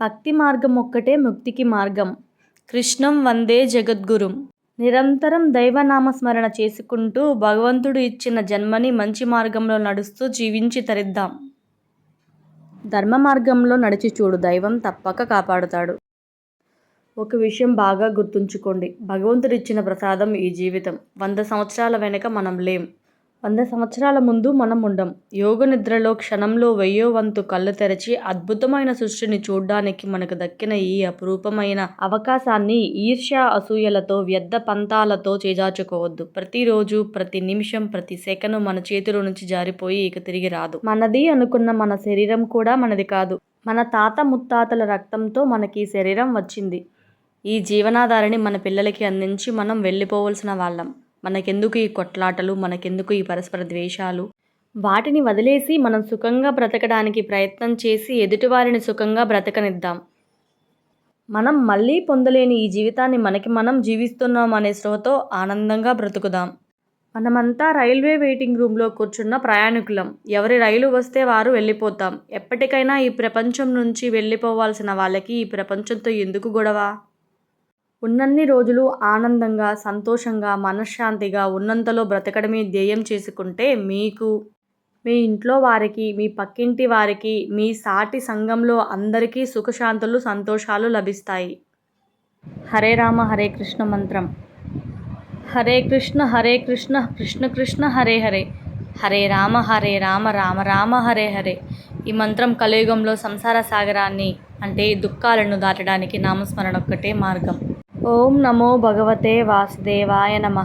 భక్తి మార్గం ఒక్కటే ముక్తికి మార్గం. కృష్ణం వందే జగద్గురుం. నిరంతరం దైవనామస్మరణ చేసుకుంటూ భగవంతుడు ఇచ్చిన జన్మని మంచి మార్గంలో నడుస్తూ జీవించి తరిద్దాం. ధర్మ మార్గంలో నడిచి చూడు దైవం తప్పక కాపాడుతాడు. ఒక విషయం బాగా గుర్తుంచుకోండి. భగవంతుడిచ్చిన ప్రసాదం ఈ జీవితం. వంద సంవత్సరాల వెనుక మనం లేం. వంద సంవత్సరాల ముందు మనం ఉండం యోగ నిద్రలో క్షణంలో వెయ్యో వంతు కళ్ళు తెరచి అద్భుతమైన సృష్టిని చూడ్డానికి మనకు దక్కిన ఈ అపురూపమైన అవకాశాన్ని ఈర్ష్య అసూయలతో వ్యర్థ పంతాలతో చేజార్చుకోవద్దు. ప్రతిరోజు ప్రతి నిమిషం ప్రతి సెకను మన చేతిలో నుంచి జారిపోయి ఇక తిరిగి రాదు. మనది అనుకున్న మన శరీరం కూడా మనది కాదు. మన తాత ముత్తాతల రక్తంతో మనకి ఈ శరీరం వచ్చింది. ఈ జీవనాధారిని మన పిల్లలకి అందించి మనం వెళ్ళిపోవలసిన వాళ్ళం. మనకెందుకు ఈ కొట్లాటలు? మనకెందుకు ఈ పరస్పర ద్వేషాలు? వాటిని వదిలేసి మనం సుఖంగా బ్రతకడానికి ప్రయత్నం చేసి ఎదుటివారిని సుఖంగా బ్రతకనిద్దాం. మనం మళ్ళీ పొందలేని ఈ జీవితాన్ని మనకి మనం జీవిస్తున్నాం అనే శ్రోతో ఆనందంగా బ్రతుకుదాం. మనమంతా రైల్వే వెయిటింగ్ రూమ్లో కూర్చున్న ప్రయాణికులం. ఎవరి రైలు వస్తే వారు వెళ్ళిపోతాం. ఎప్పటికైనా ఈ ప్రపంచం నుంచి వెళ్ళిపోవాల్సిన వాళ్ళకి ఈ ప్రపంచంతో ఎందుకు గొడవ? ఉన్నన్ని రోజులు ఆనందంగా సంతోషంగా మనశ్శాంతిగా ఉన్నంతలో బ్రతకడమే ధ్యేయం చేసుకుంటే మీకు మీ ఇంట్లో వారికి మీ పక్కింటి వారికి మీ సాటి సంఘంలో అందరికీ సుఖశాంతులు సంతోషాలు లభిస్తాయి. హరే రామ హరే కృష్ణ మంత్రం. హరే కృష్ణ హరే కృష్ణ కృష్ణ కృష్ణ హరే హరే. హరే రామ హరే రామ రామ రామ హరే హరే. ఈ మంత్రం కలియుగంలో సంసార సాగరాన్ని అంటే దుఃఖాలను దాటడానికి నామస్మరణ ఒక్కటే మార్గం. ఓం నమో భగవతే వాసుదేవాయ నమ.